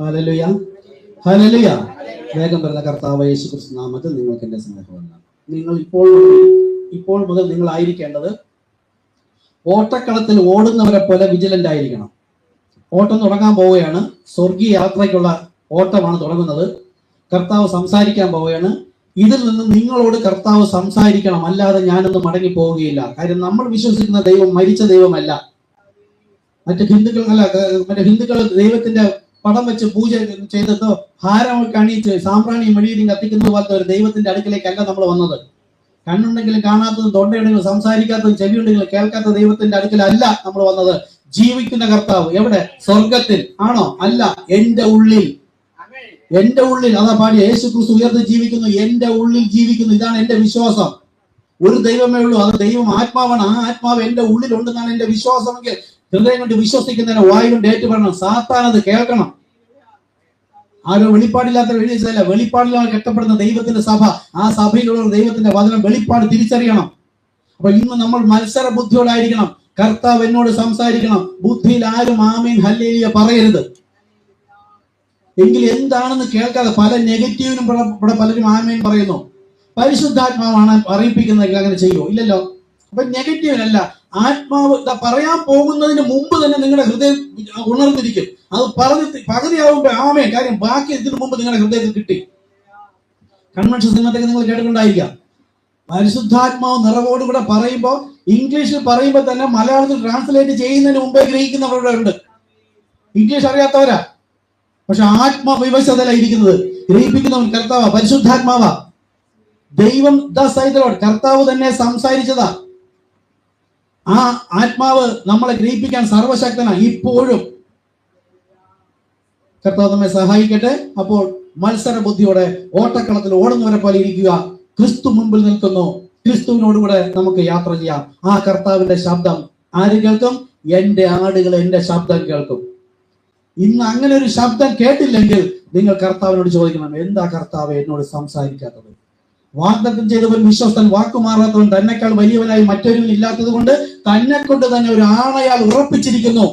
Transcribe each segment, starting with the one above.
വേഗം വരുന്ന കർത്താവ് യേശു ക്രിസ്തു നാമത്തിൽ നിങ്ങൾക്ക് എന്റെ സ്നേഹമല്ല നിങ്ങൾ ഇപ്പോൾ ഇപ്പോൾ മുതൽ നിങ്ങൾ ആയിരിക്കേണ്ടത് ഓട്ടക്കളത്തിൽ ഓടുന്നവരെ പോലെ വിജിലന്റ് ആയിരിക്കണം. ഓട്ടം തുടങ്ങാൻ പോവുകയാണ്. സ്വർഗീയ യാത്രയ്ക്കുള്ള ഓട്ടമാണ് തുടങ്ങുന്നത്. കർത്താവ് സംസാരിക്കാൻ പോവുകയാണ്. ഇതിൽ നിന്ന് നിങ്ങളോട് കർത്താവ് സംസാരിക്കണം. അല്ലാതെ ഞാനൊന്നും മടങ്ങി പോവുകയില്ല കാര്യം നമ്മൾ വിശ്വസിക്കുന്ന ദൈവം മരിച്ച ദൈവമല്ല. മറ്റു ഹിന്ദുക്കൾ അല്ല മറ്റേ ഹിന്ദുക്കൾ ദൈവത്തിന്റെ പടം വെച്ച് പൂജ ചെയ്തിട്ടോ ഹാരമൊക്കെ അണിയിച്ച് സാമ്പ്രാണിയും വെളിയിലും കത്തിക്കുന്നത് പോലത്തെ ഒരു ദൈവത്തിന്റെ അടുക്കലേക്കല്ല നമ്മൾ വന്നത്. കണ്ണുണ്ടെങ്കിലും കാണാത്തതും തൊണ്ടയുണ്ടെങ്കിലും സംസാരിക്കാത്തതും ചെവിയുണ്ടെങ്കിലും കേൾക്കാത്ത ദൈവത്തിന്റെ അടുക്കലല്ല നമ്മൾ വന്നത്. ജീവിക്കുന്ന കർത്താവ് എവിടെ? സ്വർഗത്തിൽ ആണോ? അല്ല. എന്റെ ഉള്ളിൽ. എന്റെ ഉള്ളിൽ. അതാ പാടി യേശു ക്രിസ്തു ഉയർന്ന് ജീവിക്കുന്നു. എന്റെ ഉള്ളിൽ ജീവിക്കുന്നു. ഇതാണ് എന്റെ വിശ്വാസം. ഒരു ദൈവമേ ഉള്ളൂ. അത് ദൈവം ആത്മാവാണ്. ആ ആത്മാവ് എന്റെ ഉള്ളിലുണ്ടെന്നാണ് എന്റെ വിശ്വാസമെങ്കിൽ ഹൃദയം കൊണ്ട് വിശ്വസിക്കുന്നതിന് വായു കൊണ്ട് ഏറ്റുപെടണം സാത്താൻ അത് കേൾക്കണം. ആരോ വെളിപ്പാടില്ലാത്ത എഴുതിയതല്ല വെളിപ്പാടിലാണ് കെട്ടപ്പെടുന്ന ദൈവത്തിന്റെ സഭ. ആ സഭയിലുള്ള ദൈവത്തിന്റെ വചനം വെളിപ്പാട് തിരിച്ചറിയണം. അപ്പൊ ഇന്ന് നമ്മൾ മത്സര ബുദ്ധിയോടായിരിക്കണം കർത്താവ് എന്നോട് സംസാരിക്കണം. ബുദ്ധിയിൽ ആരും ആമീൻ ഹല്ലേലിയ പറയരുത്. എങ്കിൽ എന്താണെന്ന് കേൾക്കാതെ പല നെഗറ്റീവിനും ഇവിടെ പലരും ആമീൻ പറയുന്നു. പരിശുദ്ധാത്മാവാണ് അറിയിപ്പിക്കുന്നതെങ്കിൽ അങ്ങനെ ചെയ്യുമോ? ഇല്ലല്ലോ. അപ്പൊ നെഗറ്റീവിനല്ല ആത്മാവ് പറയാൻ പോകുന്നതിന് മുമ്പ് തന്നെ നിങ്ങളുടെ ഹൃദയം ഉണർന്നിരിക്കും. അത് പറഞ്ഞ് പകുതിയാവുമ്പോ ആമേ കാര്യം ബാക്കി ഇതിനു മുമ്പ് നിങ്ങളുടെ ഹൃദയത്തിൽ കിട്ടി. കൺവെൻഷൻ സിനിമത്തൊക്കെ നിങ്ങൾ കേട്ടിട്ടുണ്ടായിരിക്കാം. പരിശുദ്ധാത്മാവ് നിറവോടുകൂടെ പറയുമ്പോൾ ഇംഗ്ലീഷിൽ പറയുമ്പോൾ തന്നെ മലയാളത്തിൽ ട്രാൻസ്ലേറ്റ് ചെയ്യുന്നതിന് മുമ്പേ ഗ്രഹിക്കുന്നവരുടെ ഉണ്ട്. ഇംഗ്ലീഷ് അറിയാത്തവരാ. പക്ഷെ ആത്മവിവശതല ഇരിക്കുന്നത്. ഗ്രഹിപ്പിക്കുന്നവൻ കർത്താവ പരിശുദ്ധാത്മാവ. ദൈവം ദ സൈതലോട് കർത്താവ് തന്നെ സംസാരിച്ചതാ. ആ ആത്മാവ് നമ്മളെ ഗ്രഹിപ്പിക്കാൻ സർവശക്തനാണ് ഇപ്പോഴും. കർത്താവ് നമ്മെ സഹായിക്കട്ടെ. അപ്പോൾ മത്സര ബുദ്ധിയോടെ ഓട്ടക്കളത്തിൽ ഓടുന്നവരെ പോലെ ഇരിക്കുക. ക്രിസ്തു മുമ്പിൽ നിൽക്കുന്നു. ക്രിസ്തുവിനോടുകൂടെ നമുക്ക് യാത്ര ചെയ്യാം. ആ കർത്താവിന്റെ ശബ്ദം ആര് കേൾക്കും? എന്റെ ആടുകൾ എന്റെ ശബ്ദം കേൾക്കും. ഇന്ന് അങ്ങനെ ഒരു ശബ്ദം കേട്ടില്ലെങ്കിൽ നിങ്ങൾ കർത്താവിനോട് ചോദിക്കണം എന്താ കർത്താവ് എന്നോട് സംസാരിക്കാത്തത്? വാഗ്ദത്തം ചെയ്തവൻ വിശ്വസ്തൻ വാക്കുമാറാത്തവൻ തന്നെക്കാൾ വലിയവനായി മറ്റൊരുവൻ ഇല്ലാത്തത് കൊണ്ട് തന്നെ കൊണ്ട് തന്നെ ഒരു ആണയാൽ ഉറപ്പിച്ചിരിക്കുന്നു.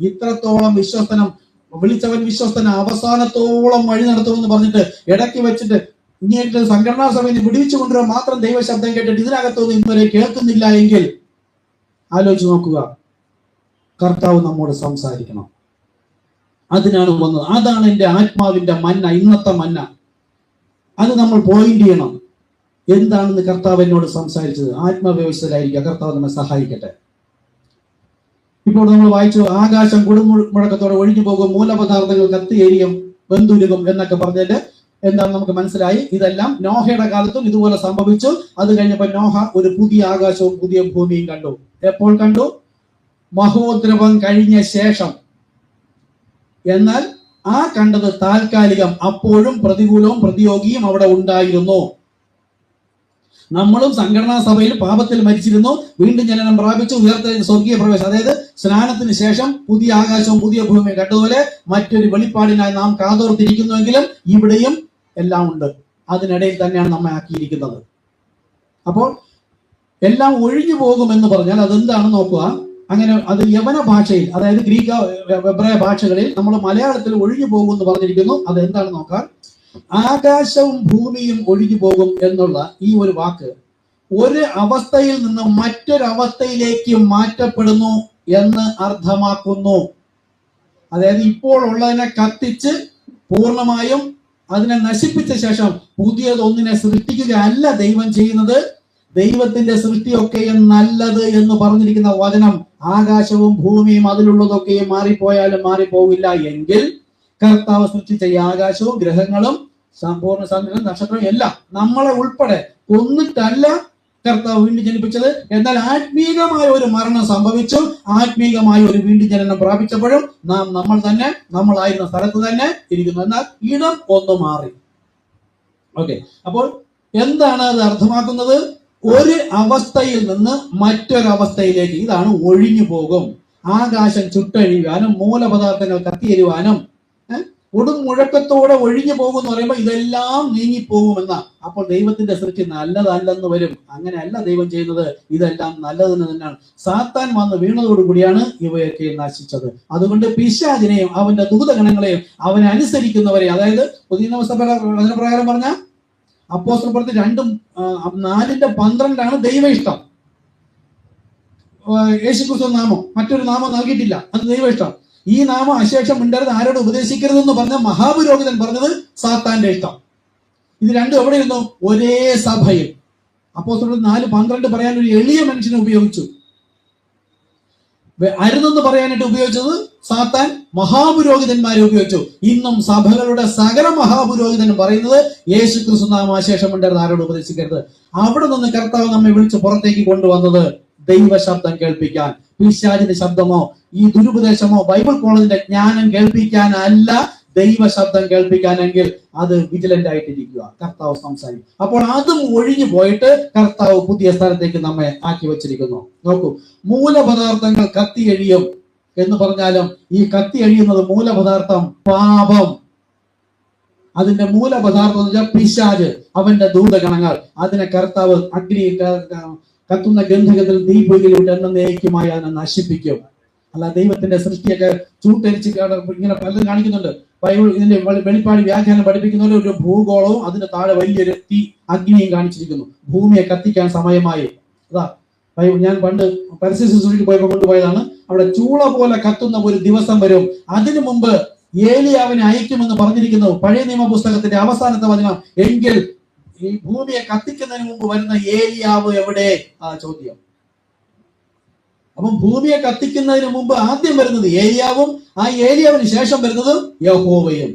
ഇത്രത്തോളം വിശ്വസ്തനം വിളിച്ചവൻ വിശ്വസ്തന അവസാനത്തോളം വഴി നടത്തുമെന്ന് പറഞ്ഞിട്ട് ഇടയ്ക്ക് വെച്ചിട്ട് ഇങ്ങനെ സംഘടനാ സഭയിൽ വിടിവിച്ചു കൊണ്ടുവരാൻ മാത്രം ദൈവശബ്ദം കേട്ടിട്ട് ഇതിനകത്തൊന്നും ഇന്നുവരെ കേൾക്കുന്നില്ല എങ്കിൽ ആലോചിച്ച് നോക്കുക. കർത്താവ് നമ്മോട് സംസാരിക്കണം. അതിനാണ് വന്നത്. അതാണ് എന്റെ ആത്മാവിന്റെ മന്ന ഇന്നത്തെ മന്ന. അത് നമ്മൾ പോയിന്റ് ചെയ്യണം. എന്താണെന്ന് കർത്താവ് എന്നോട് സംസാരിച്ചത്? ആത്മവ്യവസ്ഥയിലായിരിക്കുക. കർത്താവ് നമ്മെ സഹായിക്കട്ടെ. ഇപ്പോൾ നമ്മൾ വായിച്ചു ആകാശം കൊടുമുഴക്കത്തോടെ ഒഴിഞ്ഞു പോകും മൂലപദാർത്ഥങ്ങൾ കത്തിയേരിയും ബന്ധുരുകും എന്നൊക്കെ പറഞ്ഞിട്ട് എന്താണ് നമുക്ക് മനസ്സിലായി. ഇതെല്ലാം നോഹയുടെ കാലത്തും ഇതുപോലെ സംഭവിച്ചു. അത് കഴിഞ്ഞപ്പോൾ നോഹ ഒരു പുതിയ ആകാശവും പുതിയ ഭൂമിയും കണ്ടു. എപ്പോൾ കണ്ടു? മഹോദ്രവം കഴിഞ്ഞ ശേഷം. എന്നാൽ ആ കണ്ടത് താൽക്കാലികം അപ്പോഴും പ്രതികൂലവും പ്രതിയോഗിയും അവിടെ ഉണ്ടായിരുന്നു. നമ്മളും സംഘടനാ സഭയിൽ പാപത്തിൽ മരിച്ചിരുന്നു. വീണ്ടും ജനനം പ്രാപിച്ചു. ഉയർത്ത സ്വർഗീയ പ്രവേശം. അതായത് സ്നാനത്തിന് ശേഷം പുതിയ ആകാശവും പുതിയ ഭൂമിയും കണ്ടതുപോലെ മറ്റൊരു വെളിപ്പാടിനായി നാം കാതോർത്തിരിക്കുന്നുവെങ്കിലും ഇവിടെയും എല്ലാം ഉണ്ട്. അതിനിടയിൽ തന്നെയാണ് നമ്മെ ആക്കിയിരിക്കുന്നത്. അപ്പോൾ എല്ലാം ഒഴിഞ്ഞു പോകുമെന്ന് പറഞ്ഞാൽ അതെന്താണെന്ന് നോക്കുക. അങ്ങനെ അത് യവന ഭാഷയിൽ അതായത് ഗ്രീക്ക് വെബ്രായ ഭാഷകളിൽ നമ്മൾ മലയാളത്തിൽ ഒഴിഞ്ഞു പോകും എന്ന് പറഞ്ഞിരിക്കുന്നു. അത് എന്താണ് നോക്കാം? ആകാശവും ഭൂമിയും ഒഴിഞ്ഞു പോകും എന്നുള്ള ഈ ഒരു വാക്ക് ഒരു അവസ്ഥയിൽ നിന്ന് മറ്റൊരവസ്ഥയിലേക്ക് മാറ്റപ്പെടുന്നു എന്ന് അർത്ഥമാക്കുന്നു. അതായത് ഇപ്പോൾ ഉള്ളതിനെ കത്തിച്ച് പൂർണമായും അതിനെ നശിപ്പിച്ച ശേഷം പുതിയതൊന്നിനെ സൃഷ്ടിക്കുകയല്ല ദൈവം ചെയ്യുന്നത്. ദൈവത്തിന്റെ സൃഷ്ടിയൊക്കെയും നല്ലത് എന്ന് പറഞ്ഞിരിക്കുന്ന വചനം ആകാശവും ഭൂമിയും അതിലുള്ളതൊക്കെയും മാറിപ്പോയാലും മാറിപ്പോവില്ല. എങ്കിൽ കർത്താവ് സൃഷ്ടിച്ച ഈ ആകാശവും ഗ്രഹങ്ങളും സമ്പൂർണ ചന്ദ്രനും നക്ഷത്രവും എല്ലാം നമ്മളെ ഉൾപ്പെടെ കൊന്നിട്ടല്ല കർത്താവ് വീണ്ടും ജനിപ്പിച്ചത്. എന്നാൽ ആത്മീകമായ ഒരു മരണം സംഭവിച്ചു. ആത്മീകമായ ഒരു വീണ്ടും ജനനം പ്രാപിച്ചപ്പോഴും നാം നമ്മൾ തന്നെ നമ്മളായിരുന്ന സ്ഥലത്ത് തന്നെ ഇരിക്കുന്നു. എന്നാൽ ഇടം ഒന്ന് മാറി. ഓക്കെ. അപ്പോൾ എന്താണ് അത് അർത്ഥമാക്കുന്നത്? ഒരു അവസ്ഥയിൽ നിന്ന് മറ്റൊരവസ്ഥയിലേക്ക് ഇതാണ് ഒഴിഞ്ഞു പോകും. ആകാശം ചുട്ടഴിയുവാനും മൂലപദാർത്ഥങ്ങൾ കത്തിയരുവാനും ഒടും മുഴക്കത്തോടെ ഒഴിഞ്ഞു പോകും എന്ന് പറയുമ്പോൾ ഇതെല്ലാം നീങ്ങിപ്പോകുമെന്ന. അപ്പോൾ ദൈവത്തിന്റെ സൃഷ്ടി നല്ലതല്ലെന്ന് വരും. അങ്ങനെയല്ല ദൈവം ചെയ്യുന്നത്. ഇതെല്ലാം നല്ലതെന്ന് തന്നെയാണ്. സാത്താൻ വന്ന് വീണതോടുകൂടിയാണ് ഇവയൊക്കെ നശിച്ചത്. അതുകൊണ്ട് പിശാചിനെയും അവന്റെ ദൂതഗണങ്ങളെയും അവനെ അനുസരിക്കുന്നവരെ അതായത് പുതിയ വചനപ്രകാരം പറഞ്ഞ അപ്പോസ്തല പ്രവൃത്തി രണ്ടും നാലിന്റെ പന്ത്രണ്ടാണ് ദൈവ ഇഷ്ടം യേശുക്രിസ്തു നാമം മറ്റൊരു നാമം നൽകിയിട്ടില്ല. അത് ദൈവ ഇഷ്ടം ഈ നാമം അശേഷം മിണ്ടരുത് ആരോട് ഉപദേശിക്കരുതെന്ന് പറഞ്ഞ മഹാപുരോഹിതൻ പറഞ്ഞത് സാത്താന്റെ ഇഷ്ടം. ഇത് രണ്ടും എവിടെയിരുന്നു? ഒരേ സഭയിൽ. അപ്പോസ്തലർ നാല് പന്ത്രണ്ട് പറയാൻ ഒരു എളിയ മനുഷ്യനെ ഉപയോഗിച്ചു. അരുതെന്ന് പറയാനായിട്ട് ഉപയോഗിച്ചത് സാത്താൻ മഹാപുരോഹിതന്മാരെ ഉപയോഗിച്ചു. ഇന്നും സഭകളുടെ സകല മഹാപുരോഹിതനും പറയുന്നത് യേശു ക്രിസ്തു നാമാശേഷം ഉണ്ടായിരുന്ന ആരോട് ഉപദേശിക്കരുത്. അവിടെ നിന്ന് കർത്താവ് നമ്മെ വിളിച്ച് പുറത്തേക്ക് കൊണ്ടുവന്നത് ദൈവ ശബ്ദം കേൾപ്പിക്കാൻ. പിശാചിന്റെ ശബ്ദമോ ഈ ദുരുപദേശമോ ബൈബിൾ കോളേജിന്റെ ജ്ഞാനം കേൾപ്പിക്കാനല്ല ദൈവ ശബ്ദം കേൾപ്പിക്കാനെങ്കിൽ അത് വിജിലന്റ് ആയിട്ടിരിക്കുക. കർത്താവ് സംസാരിക്കും. അപ്പോൾ അതും ഒഴിഞ്ഞു പോയിട്ട് കർത്താവ് പുതിയ സ്ഥലത്തേക്ക് നമ്മെ ആക്കി വെച്ചിരിക്കുന്നു. നോക്കൂ മൂലപദാർത്ഥങ്ങൾ കത്തി എഴിയും. എന്ന് പറഞ്ഞാലും ഈ കത്തി എഴിയുന്നത് മൂലപദാർത്ഥം പാപം. അതിന്റെ മൂലപദാർത്ഥം എന്ന് വെച്ചാൽ പിശാജ് അവന്റെ ദൂതഗണങ്ങൾ. അതിനെ കർത്താവ് അഗ്നി കത്തുന്ന ഗന്ധകത്തിൽ എന്ന എന്നേക്കുമായി അതിനെ നശിപ്പിക്കും. അല്ല ദൈവത്തിന്റെ സൃഷ്ടിയൊക്കെ ചൂട്ടരിച്ച് ഇങ്ങനെ പലതും കാണിക്കുന്നുണ്ട്. ബൈബിൾ ഇതിന്റെ വെളി- വെളിപ്പാട് വ്യാഖ്യാനം പഠിപ്പിക്കുന്ന ഒരു ഭൂഗോളവും അതിന്റെ താഴെ വലിയൊരു തീ അഗ്നിയും കാണിച്ചിരിക്കുന്നു. ഭൂമിയെ കത്തിക്കാൻ സമയമായി. അതാ ബൈബിൾ ഞാൻ പണ്ട് പരസ്യ ശുശ്രൂഷയ്ക്ക് പോയപ്പോൾ കൊണ്ടുപോയതാണ്. അവിടെ ചൂള പോലെ കത്തുന്ന ഒരു ദിവസം വരും. അതിനു മുമ്പ് ഏലിയാവിനെ അയക്കുമെന്ന് പറഞ്ഞിരിക്കുന്നു. പഴയ നിയമ പുസ്തകത്തിന്റെ അവസാനത്തെ വചനം എങ്കിൽ ഈ ഭൂമിയെ കത്തിക്കുന്നതിന് മുമ്പ് വരുന്ന ഏലിയാവ് എവിടെ? ആ ചോദ്യം. അപ്പം ഭൂമിയെ കത്തിക്കുന്നതിന് മുമ്പ് ആദ്യം വരുന്നത് ഏലിയാവും ആ ഏലിയാവിന് ശേഷം വരുന്നത് യഹോവയും.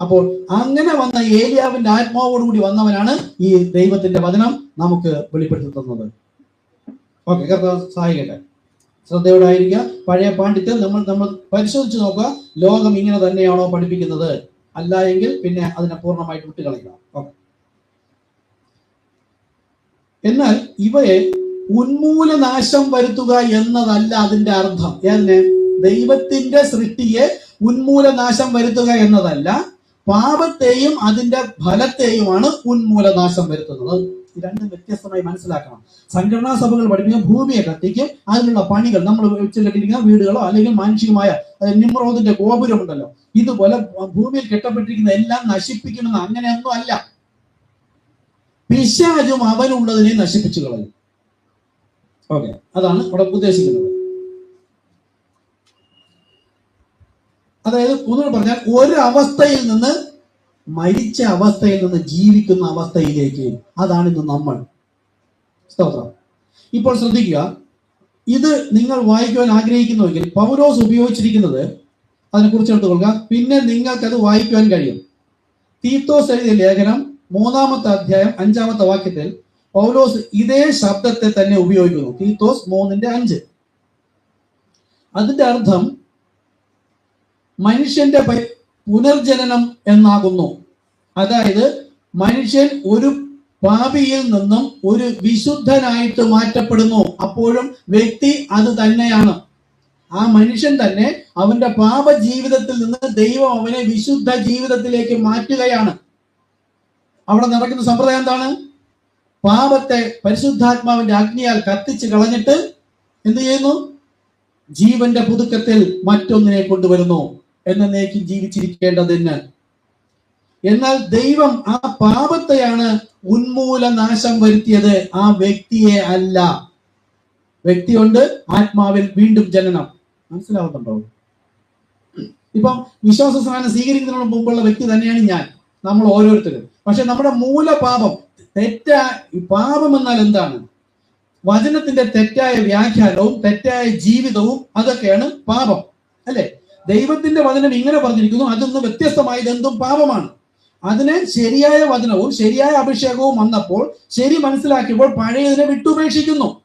അപ്പോൾ അങ്ങനെ വന്ന ഏലിയാവിന്റെ ആത്മാവോടുകൂടി വന്നവനാണ് ഈ ദൈവത്തിന്റെ വചനം നമുക്ക് വെളിപ്പെടുത്തി തന്നത്. ഓക്കെ കർത്താവ് സഹായിക്കട്ടെ. ശ്രദ്ധയോടെ ആയിരിക്കുക പഴയ പാണ്ഡിത്യം നമ്മൾ നമ്മൾ പരിശോധിച്ച് നോക്കുക. ലോകം ഇങ്ങനെ തന്നെയാണോ പഠിപ്പിക്കുന്നത്? അല്ല എങ്കിൽ പിന്നെ അതിനെ പൂർണമായിട്ട് വിട്ടുകളയുക. ഓക്കെ. എന്നാൽ ഇവയെ ഉന്മൂലനാശം വരുത്തുക എന്നതല്ല അതിന്റെ അർത്ഥം. എന്ന് ദൈവത്തിന്റെ സൃഷ്ടിയെ ഉന്മൂലനാശം വരുത്തുക എന്നതല്ല പാപത്തെയും അതിന്റെ ഫലത്തെയുമാണ് ഉന്മൂലനാശം വരുത്തുന്നത്. രണ്ടും വ്യത്യസ്തമായി മനസ്സിലാക്കണം. സംഘടനാ സഭകൾ പഠിപ്പിക്കുന്ന ഭൂമിയെ കത്തിക്കും അതിനുള്ള പണികൾ നമ്മൾ വെച്ച് കെട്ടിയിരിക്കുന്ന വീടുകളോ അല്ലെങ്കിൽ മാനുഷികമായ അതായത് ഗോപുരം ഉണ്ടല്ലോ ഇതുപോലെ ഭൂമിയിൽ കെട്ടപ്പെട്ടിരിക്കുന്ന എല്ലാം നശിപ്പിക്കുമെന്ന് അങ്ങനെയൊന്നും അല്ല. പിശാചും അവനുള്ളതിനെ നശിപ്പിച്ചു കളയും. ഓക്കെ. അതാണ് ഇവിടെ ഉദ്ദേശിക്കുന്നത്. അതായത് ഒന്നുകൂടെ പറഞ്ഞാൽ ഒരു അവസ്ഥയിൽ നിന്ന് മരിച്ച അവസ്ഥയിൽ നിന്ന് ജീവിക്കുന്ന അവസ്ഥയിലേക്ക്. അതാണ് ഇന്ന് നമ്മൾ. സ്തോത്രം. ഇപ്പോൾ ശ്രദ്ധിക്കുക. ഇത് നിങ്ങൾ വായിക്കുവാൻ ആഗ്രഹിക്കുന്നുവെങ്കിൽ പൗരോസ് ഉപയോഗിച്ചിരിക്കുന്നത് അതിനെക്കുറിച്ച് എടുത്തു കൊള്ളുക പിന്നെ നിങ്ങൾക്ക് അത് വായിക്കുവാൻ കഴിയും. തീത്തോസ് എഴുതിയ ലേഖനം മൂന്നാമത്തെ അധ്യായം അഞ്ചാമത്തെ വാക്യത്തിൽ പൗലോസ് ഇതേ ശബ്ദത്തെ തന്നെ ഉപയോഗിക്കുന്നു. തീത്തോസ് മൂന്നിന്റെ അഞ്ച്. അതിന്റെ അർത്ഥം മനുഷ്യന്റെ പുനർജനനം എന്നാകുന്നു. അതായത് മനുഷ്യൻ ഒരു പാപിയിൽ നിന്നും ഒരു വിശുദ്ധനായിട്ട് മാറ്റപ്പെടുന്നു. അപ്പോഴും വ്യക്തി അത് തന്നെയാണ്. ആ മനുഷ്യൻ തന്നെ അവന്റെ പാപ ജീവിതത്തിൽ നിന്ന് ദൈവം അവനെ വിശുദ്ധ ജീവിതത്തിലേക്ക് മാറ്റുകയാണ്. അവിടെ നടക്കുന്ന സമ്പ്രദായം എന്താണ്? പാപത്തെ പരിശുദ്ധാത്മാവിന്റെ അഗ്നിയാൽ കത്തിച്ച് കളഞ്ഞിട്ട് എന്ത് ചെയ്യുന്നു? ജീവന്റെ പുതുക്കത്തിൽ മറ്റൊന്നിനെ കൊണ്ടുവരുന്നു. എന്ന എന്നേക്കും ജീവിച്ചിരിക്കേണ്ടതിന്. എന്നാൽ ദൈവം ആ പാപത്തെയാണ് ഉന്മൂല നാശം വരുത്തിയത്. ആ വ്യക്തിയെ അല്ല. വ്യക്തിയുണ്ട് ആത്മാവിൽ വീണ്ടും ജനനം. മനസ്സിലാവുന്നുണ്ടോ? ഇപ്പം വിശ്വാസ സ്നാനം സ്വീകരിക്കുന്നതിനോട് മുമ്പുള്ള വ്യക്തി തന്നെയാണ് ഞാൻ. നമ്മൾ ഓരോരുത്തരും. പക്ഷെ നമ്മുടെ മൂലപാപം തെറ്റാ പാപം എന്നാൽ എന്താണ്? വചനത്തിന്റെ തെറ്റായ വ്യാഖ്യാനവും തെറ്റായ ജീവിതവും അതൊക്കെയാണ് പാപം അല്ലെ? ദൈവത്തിന്റെ വചനം ഇങ്ങനെ പറഞ്ഞിരിക്കുന്നു അതൊന്നും വ്യത്യസ്തമായത് എന്തും പാപമാണ്. അതിന് ശരിയായ വചനവും ശരിയായ അഭിഷേകവും വന്നപ്പോൾ ശരി മനസ്സിലാക്കിയപ്പോൾ പഴയതിനെ വിട്ടുപേക്ഷിക്കുന്നു.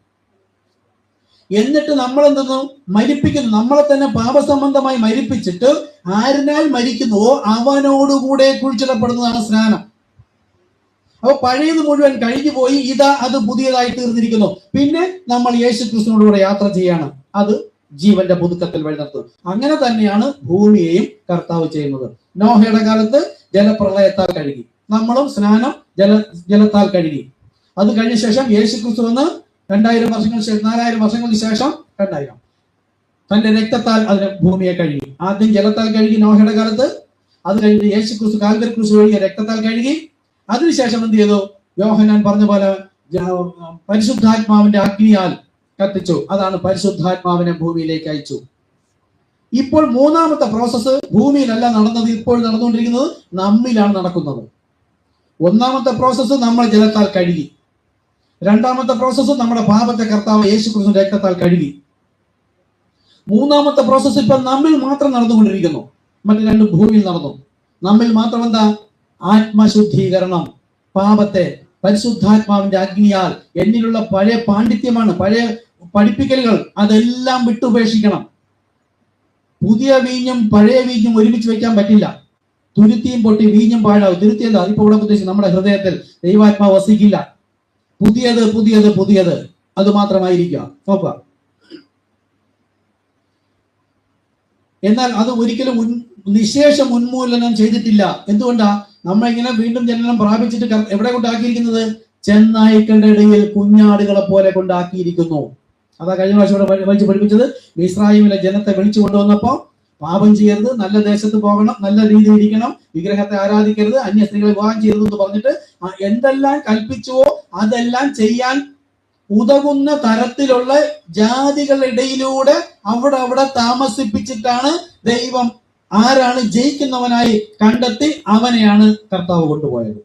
എന്നിട്ട് നമ്മൾ എന്തെന്ന് മരിപ്പിക്കുന്നു. നമ്മളെ തന്നെ പാപസംബന്ധമായി മരിപ്പിച്ചിട്ട് ആരിനാൽ മരിക്കുന്നുവോ? അവനോടുകൂടെ കുഴിച്ചിടപ്പെടുന്നതാണ് സ്നാനം. അപ്പൊ പഴയത് മുഴുവൻ കഴിഞ്ഞു പോയി ഇതാ അത് പുതിയതായി തീർന്നിരിക്കുന്നു. പിന്നെ നമ്മൾ യേശു ക്രിസ്തുവിനോടുകൂടെ യാത്ര ചെയ്യാണ്. അത് ജീവന്റെ പുതുക്കത്തിൽ വഴി നടത്തും അങ്ങനെ തന്നെയാണ് ഭൂമിയെയും കർത്താവ് ചെയ്യുന്നത്. നോഹയുടെ കാലത്ത് ജലപ്രളയത്താൽ കഴുകി. നമ്മളും സ്നാനം ജല ജലത്താൽ കഴുകി. അത് കഴിഞ്ഞ ശേഷം യേശു ക്രിസ്തു വന്ന് രണ്ടായിരം വർഷങ്ങൾക്ക് ശേഷം നാലായിരം വർഷങ്ങൾക്ക് ശേഷം രണ്ടായിരം. തന്റെ രക്തത്താൽ അതിന് ഭൂമിയെ കഴുകി. ആദ്യം ജലത്താൽ കഴുകി നോഹയുടെ കാലത്ത്. അത് കഴിഞ്ഞ് യേശു ക്രിസ്തു കാൽവരി ക്രിസ്തു കഴുകിയ രക്തത്താൽ കഴുകി. അതിനുശേഷം എന്ത് ചെയ്തു? യോഹനാൻ പറഞ്ഞ പോലെ പരിശുദ്ധാത്മാവിന്റെ അഗ്നിയാൽ കത്തിച്ചു. അതാണ് പരിശുദ്ധാത്മാവിനെ ഭൂമിയിലേക്ക് അയച്ചു. ഇപ്പോൾ മൂന്നാമത്തെ പ്രോസസ്സ് ഭൂമിയിലല്ല നടന്നത് ഇപ്പോൾ നടന്നുകൊണ്ടിരിക്കുന്നത് നമ്മിലാണ് നടക്കുന്നത്. ഒന്നാമത്തെ പ്രോസസ്സ് നമ്മൾ ജലത്താൽ കഴുകി. രണ്ടാമത്തെ പ്രോസസ്സ് നമ്മുടെ പാപത്തെ കർത്താവ് യേശു ക്രിസ്തു രക്തത്താൽ കഴുകി. മൂന്നാമത്തെ പ്രോസസ്സ് ഇപ്പൊ നമ്മിൽ മാത്രം നടന്നുകൊണ്ടിരിക്കുന്നു. മറ്റു രണ്ട് ഭൂമിയിൽ നടന്നു. നമ്മിൽ മാത്രം എന്താ? ആത്മശുദ്ധീകരണം പാപത്തെ പരിശുദ്ധാത്മാവിന്റെ അഗ്നിയാൽ എന്നിലുള്ള പഴയ പാണ്ഡിത്യമാണ് പഴയ പഠിപ്പിക്കലുകൾ അതെല്ലാം വിട്ടുപേക്ഷിക്കണം പുതിയ വീഞ്ഞും പഴയ വീഞ്ഞും ഒരുമിച്ച് വെക്കാൻ പറ്റില്ല. തുരുത്തിയും പൊട്ടി വീഞ്ഞും പാഴാവും. തുരുത്തി എന്താ ഇപ്പൊ ഇവിടെ ഉദ്ദേശിച്ച് നമ്മുടെ ഹൃദയത്തിൽ ദൈവാത്മാവ് വസിക്കില്ല. പുതിയത് പുതിയത് പുതിയത്. അത് മാത്രമായിരിക്കുക. നോക്കുക. എന്നാൽ അത് ഒരിക്കലും നിശേഷം ഉന്മൂലനം ചെയ്തിട്ടില്ല. എന്തുകൊണ്ടാ? നമ്മൾ ഇങ്ങനെ വീണ്ടും ജനനം പ്രാപിച്ചിട്ട് എവിടെ കൊണ്ടാക്കിയിരിക്കുന്നത്? ചെന്നായ്ക്കളുടെ ഇടയിൽ കുഞ്ഞാടുകളെ പോലെ കൊണ്ടാക്കിയിരിക്കുന്നു. അതാ കഴിഞ്ഞ പ്രാവശ്യം ഇവിടെ വലിച്ചു പഠിപ്പിച്ചത്. ഇസ്രായേലിലെ ജനത്തെ വിളിച്ചു കൊണ്ടുവന്നപ്പോ പാപം ചെയ്യരുത് നല്ല ദേശത്ത് പോകണം നല്ല രീതിയിൽ ഇരിക്കണം വിഗ്രഹത്തെ ആരാധിക്കരുത് അന്യ സ്ത്രീകളെ വിവാഹം ചെയ്യരുത് എന്ന് പറഞ്ഞിട്ട് എന്തെല്ലാം കൽപ്പിച്ചുവോ അതെല്ലാം ചെയ്യാൻ ഉതകുന്ന തരത്തിലുള്ള ജാതികളിടയിലൂടെ അവിടെ അവിടെ താമസിപ്പിച്ചിട്ടാണ് ദൈവം ആരാണ് ജയിക്കുന്നവനായി കണ്ടെത്തി അവനെയാണ് കർത്താവ് കൊണ്ടുപോയത്.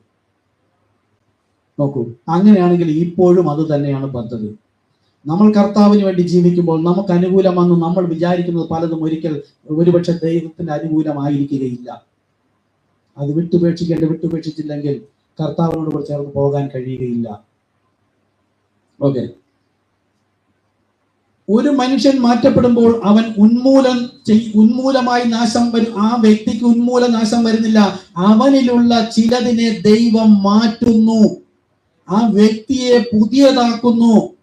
നോക്കൂ അങ്ങനെയാണെങ്കിൽ ഇപ്പോഴും അത് തന്നെയാണ് പദ്ധതി. നമ്മൾ കർത്താവിന് വേണ്ടി ജീവിക്കുമ്പോൾ നമുക്ക് അനുകൂലമെന്ന് നമ്മൾ വിചാരിക്കുന്നത് പലതും ഒരിക്കൽ ഒരുപക്ഷെ ദൈവത്തിന്റെ അനുകൂലമായിരിക്കുകയില്ല. അത് വിട്ടുപേക്ഷിക്കേണ്ട വിട്ടുപേക്ഷിച്ചില്ലെങ്കിൽ കർത്താവിനോട് ചേർന്ന് പോകാൻ കഴിയുകയില്ല. ഓക്കെ ഒരു മനുഷ്യൻ മാറ്റപ്പെടുമ്പോൾ അവൻ ഉന്മൂലം ചെയ്- ഉന്മൂലമായി നാശം വരും ആ വ്യക്തിക്ക് ഉന്മൂല നാശം വരുന്നില്ല. അവനിലുള്ള ചിലതിനെ ദൈവം മാറ്റുന്നു. ആ വ്യക്തിയെ പുതിയതാക്കുന്നു.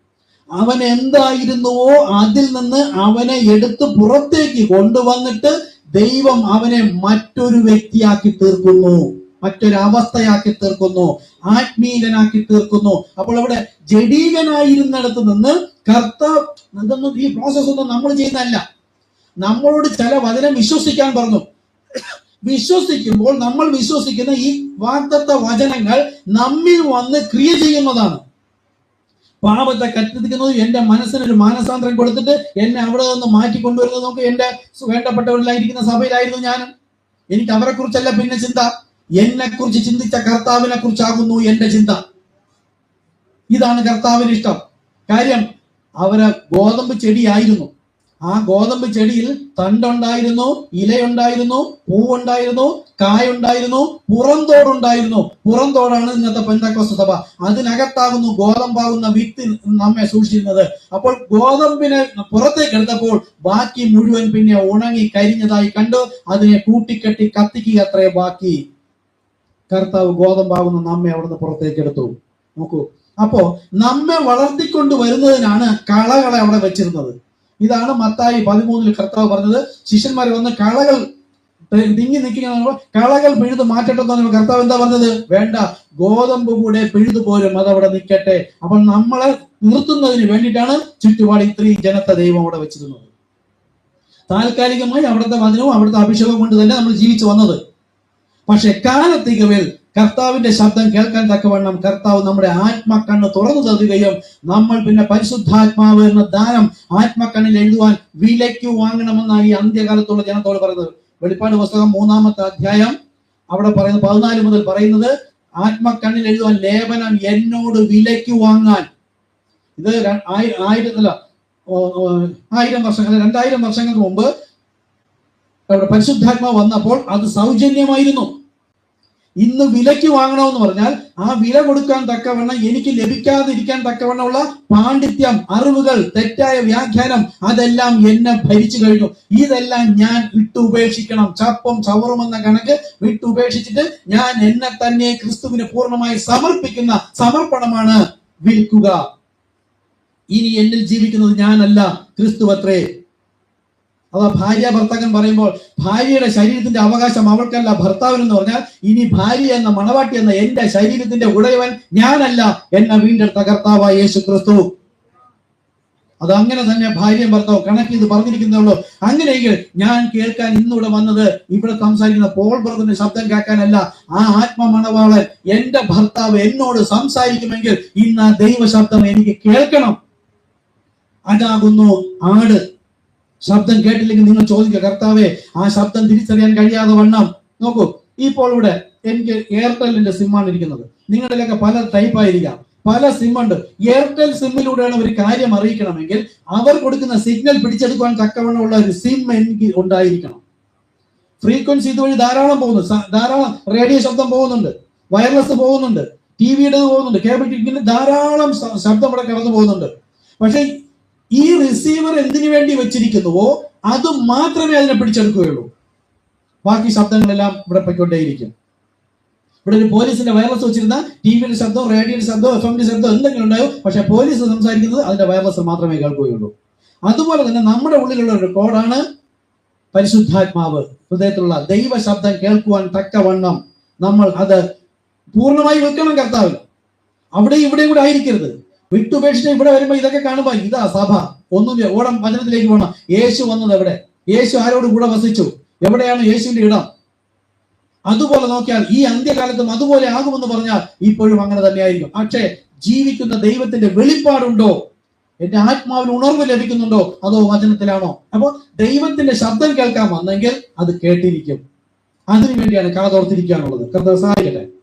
അവൻ എന്തായിരുന്നുവോ അതിൽ നിന്ന് അവനെ എടുത്ത് പുറത്തേക്ക് കൊണ്ടുവന്നിട്ട് ദൈവം അവനെ മറ്റൊരു വ്യക്തിയാക്കി തീർക്കുന്നു. മറ്റൊരവസ്ഥയാക്കി തീർക്കുന്നു. ആത്മീയനാക്കി തീർക്കുന്നു. അപ്പോൾ അവിടെ ജഡീകനായിരുന്നിടത്ത് നിന്ന് കർത്താവ് ഇതൊന്നും ഈ പ്രോസസ് ഒന്നും നമ്മൾ ചെയ്യുന്നതല്ല. നമ്മളോട് ചില വചനം വിശ്വസിക്കാൻ പറഞ്ഞു. വിശ്വസിക്കുമ്പോൾ നമ്മൾ വിശ്വസിക്കുന്ന ഈ വാഗ്ദത്ത വചനങ്ങൾ നമ്മിൽ വന്ന് ക്രിയ ചെയ്യുന്നതാണ്. പാപത്തെ കത്തിക്കുന്നത് എന്റെ മനസ്സിനൊരു മാനസാന്തരം കൊടുത്തിട്ട് എന്നെ അവിടെ നിന്ന് മാറ്റിക്കൊണ്ടുവരുന്നത് നോക്ക് എന്റെ വേണ്ടപ്പെട്ടവരിലായിരിക്കുന്ന സഭയിലായിരുന്നു ഞാനും. എനിക്ക് അവരെ കുറിച്ചല്ല പിന്നെ ചിന്ത. എന്നെ കുറിച്ച് ചിന്തിച്ച കർത്താവിനെ കുറിച്ചാകുന്നു എന്റെ ചിന്ത. ഇതാണ് കർത്താവിന് ഇഷ്ടം. കാര്യം അവർ ഗോതമ്പ് ചെടിയായിരുന്നു. ആ ഗോതമ്പ് ചെടിയിൽ തണ്ടുണ്ടായിരുന്നു ഇലയുണ്ടായിരുന്നു പൂവുണ്ടായിരുന്നു കായുണ്ടായിരുന്നു പുറന്തോടുണ്ടായിരുന്നു. പുറന്തോടാണ് ഇന്നത്തെ പെന്തക്കോസ് സഭ. അതിനകത്താകുന്നു ഗോതമ്പാകുന്ന വിത്തിൽ നമ്മെ സൂക്ഷിക്കുന്നത്. അപ്പോൾ ഗോതമ്പിനെ പുറത്തേക്ക് എടുത്തപ്പോൾ ബാക്കി മുഴുവൻ പിന്നെ ഉണങ്ങി കരിഞ്ഞതായി കണ്ടു. അതിനെ കൂട്ടിക്കെട്ടി കത്തിക്കുക അത്രേ ബാക്കി. കർത്താവ് ഗോതമ്പാകുന്ന നമ്മെ അവിടുന്ന് പുറത്തേക്ക് എടുത്തു. നോക്കൂ. അപ്പോ നമ്മെ വളർത്തിക്കൊണ്ട് വരുന്നതിനാണ് കളകളെ അവിടെ വെച്ചിരുന്നത്. ഇതാണ് മത്തായി പതിമൂന്നിൽ കർത്താവ് പറഞ്ഞത് ശിഷ്യന്മാർ വന്ന് കളകൾ തിങ്ങി നിൽക്കുന്ന കളകൾ പിഴുത് മാറ്റട്ടെ എന്ന് കർത്താവ് എന്താ പറഞ്ഞത്? വേണ്ട ഗോതമ്പ് കൂടെ പിഴുതു പോരും അതവിടെ നിൽക്കട്ടെ. അപ്പൊ നമ്മളെ നിർത്തുന്നതിന് വേണ്ടിയിട്ടാണ് ചുറ്റുപാട് ഇത്രയും ജനത്തെ ദൈവം അവിടെ വെച്ചിരുന്നത്. താൽക്കാലികമായി അവിടുത്തെ വചനവും അവിടുത്തെ അഭിഷേകവും കൊണ്ട് തന്നെ നമ്മൾ ജീവിച്ചു വന്നത്. പക്ഷെ കാലത്തികവിൽ കർത്താവിന്റെ ശബ്ദം കേൾക്കാൻ തക്കവണ്ണം കർത്താവ് നമ്മുടെ ആത്മക്കണ്ണ് തുറന്നു തരുകയും നമ്മൾ പിന്നെ പരിശുദ്ധാത്മാവ് എന്ന ദാനം ആത്മക്കണ്ണിൽ എഴുതുവാൻ വിലയ്ക്ക് വാങ്ങണമെന്നാണ് ഈ അന്ത്യകാലത്തുള്ള ജനത്തോട് പറയുന്നത്. വെളിപ്പാട് പുസ്തകം മൂന്നാമത്തെ അധ്യായം അവിടെ പറയുന്നത് പതിനാല് മുതൽ പറയുന്നത് ആത്മക്കണ്ണിൽ എഴുതുവാൻ ലേപനം എന്നോട് വിലയ്ക്ക് വാങ്ങാൻ. ഇത് ആയിരത്തില ആയിരം വർഷങ്ങൾ രണ്ടായിരം വർഷങ്ങൾക്ക് മുമ്പ് പരിശുദ്ധാത്മാവ് വന്നപ്പോൾ അത് സൗജന്യമായിരുന്നു. ഇന്ന് വിലയ്ക്ക് വാങ്ങണമെന്ന് പറഞ്ഞാൽ ആ വില കൊടുക്കാൻ തക്കവണ്ണം എനിക്ക് ലഭിക്കാതിരിക്കാൻ തക്കവണ്ണമുള്ള പാണ്ഡിത്യം അറിവുകൾ തെറ്റായ വ്യാഖ്യാനം അതെല്ലാം എന്നെ ഭരിച്ചു കഴിഞ്ഞു. ഇതെല്ലാം ഞാൻ വിട്ടുപേക്ഷിക്കണം ചപ്പും ചവറും എന്ന കണക്ക് വിട്ടുപേക്ഷിച്ചിട്ട് ഞാൻ എന്നെ തന്നെ ക്രിസ്തുവിന് പൂർണമായി സമർപ്പിക്കുന്ന സമർപ്പണമാണ് വിൽക്കുക. ഇനി എന്നിൽ ജീവിക്കുന്നത് ഞാനല്ല ക്രിസ്തു അത്രേ അതാ ഭാര്യ ഭർത്താക്കൻ പറയുമ്പോൾ ഭാര്യയുടെ ശരീരത്തിന്റെ അവകാശം അവൾക്കല്ല ഭർത്താവിനെന്ന് പറഞ്ഞാൽ ഇനി ഭാര്യ എന്ന മണവാട്ടി എന്ന എന്റെ ശരീരത്തിന്റെ ഉടയവൻ ഞാനല്ല എന്ന വീണ്ടെടുത്ത കർത്താവായ യേശു ക്രിസ്തു അത് അങ്ങനെ തന്നെ ഭാര്യ ഭർത്താവ് കണക്ക് ഇത് പറഞ്ഞിരിക്കുന്നുള്ളൂ അങ്ങനെയെങ്കിൽ ഞാൻ കേൾക്കാൻ ഇന്നിവിടെ വന്നത് ഇവിടെ സംസാരിക്കുന്ന പോൾ ബ്രദറിന്റെ ശബ്ദം കേൾക്കാനല്ല. ആ ആത്മമണവാളൻ എന്റെ ഭർത്താവ് എന്നോട് സംസാരിക്കുമെങ്കിൽ ഇന്ന് ആ ദൈവ ശബ്ദം എനിക്ക് കേൾക്കണം. അതാകുന്നു ആട്. ശബ്ദം കേട്ടില്ലെങ്കിൽ നിങ്ങൾ ചോദിക്കുക കർത്താവേ ആ ശബ്ദം തിരിച്ചറിയാൻ കഴിയാതെ വണ്ണം. നോക്കൂ ഇപ്പോൾ ഇവിടെ എനിക്ക് സിം സിമ്മാണ് ഇരിക്കുന്നത്. നിങ്ങളിലൊക്കെ പല ടൈപ്പ് ആയിരിക്കാം. പല സിം ഉണ്ട്. എയർടെൽ സിമ്മിലൂടെയാണ് ഒരു കാര്യം അറിയിക്കണമെങ്കിൽ അവർ കൊടുക്കുന്ന സിഗ്നൽ പിടിച്ചെടുക്കുവാൻ തക്കവണ്ണമുള്ള ഒരു സിം എനിക്ക് ഉണ്ടായിരിക്കണം. ഫ്രീക്വൻസി ഇതുവഴി ധാരാളം പോകുന്നു. ധാരാളം റേഡിയോ ശബ്ദം പോകുന്നുണ്ട്. വയർലെസ് പോകുന്നുണ്ട്. ടി വിയുടെ പോകുന്നുണ്ട്. കേബിൾ ടിവിന്റെ ധാരാളം ശബ്ദം ഇവിടെ കടന്നു പോകുന്നുണ്ട്. പക്ഷെ ഈ റിസീവർ എന്തിനു വേണ്ടി വെച്ചിരിക്കുന്നുവോ അത് മാത്രമേ അതിനെ പിടിച്ചെടുക്കുകയുള്ളൂ. ബാക്കി ശബ്ദങ്ങളെല്ലാം ഇവിടെ പൊയ്ക്കൊണ്ടേയിരിക്കും. ഇവിടെ ഒരു പോലീസിന്റെ വയർലെസ് വെച്ചിരുന്ന ടി വിയുടെ ശബ്ദം റേഡിയോയുടെ ശബ്ദം എഫ് എമ്മിന്റെ ശബ്ദം എന്തെങ്കിലും ഉണ്ടായോ? പക്ഷെ പോലീസ് സംസാരിക്കുന്നത് അതിന്റെ വയർലെസ് മാത്രമേ കേൾക്കുകയുള്ളൂ. അതുപോലെ തന്നെ നമ്മുടെ ഉള്ളിലുള്ള ഒരു കോഡാണ് പരിശുദ്ധാത്മാവ്. ഹൃദയത്തിലുള്ള ദൈവ ശബ്ദം കേൾക്കുവാൻ തക്കവണ്ണം നമ്മൾ അത് പൂർണമായി വെക്കണം കർത്താവിൽ അവിടെ ഇവിടെ കൂടെ ആയിരിക്കരുത്. വിട്ടുപേക്ഷിച്ച് ഇവിടെ വരുമ്പോ ഇതൊക്കെ കാണുമ്പോ ഇതാ സഭ. ഒന്നും ഓടം വചനത്തിലേക്ക് പോകണം യേശു വന്നത് എവിടെ? യേശു ആരോട് കൂടെ വസിച്ചു? എവിടെയാണ് യേശുവിന്റെ ഇടം? അതുപോലെ നോക്കിയാൽ ഈ അന്ത്യകാലത്തും അതുപോലെ ആകുമെന്ന് പറഞ്ഞാൽ ഇപ്പോഴും അങ്ങനെ തന്നെയായിരിക്കും. പക്ഷേ ജീവിക്കുന്ന ദൈവത്തിന്റെ വെളിപ്പാടുണ്ടോ? എന്റെ ആത്മാവിന് ഉണർവ് ലഭിക്കുന്നുണ്ടോ? അതോ വചനത്തിലാണോ? അപ്പോൾ ദൈവത്തിന്റെ ശബ്ദം കേൾക്കാൻ വന്നെങ്കിൽ അത് കേട്ടിരിക്കും. അതിനു വേണ്ടിയാണ് കാതോർത്തിരിക്കാനുള്ളത് കർത്താവ് സഹായിക്കട്ടെ?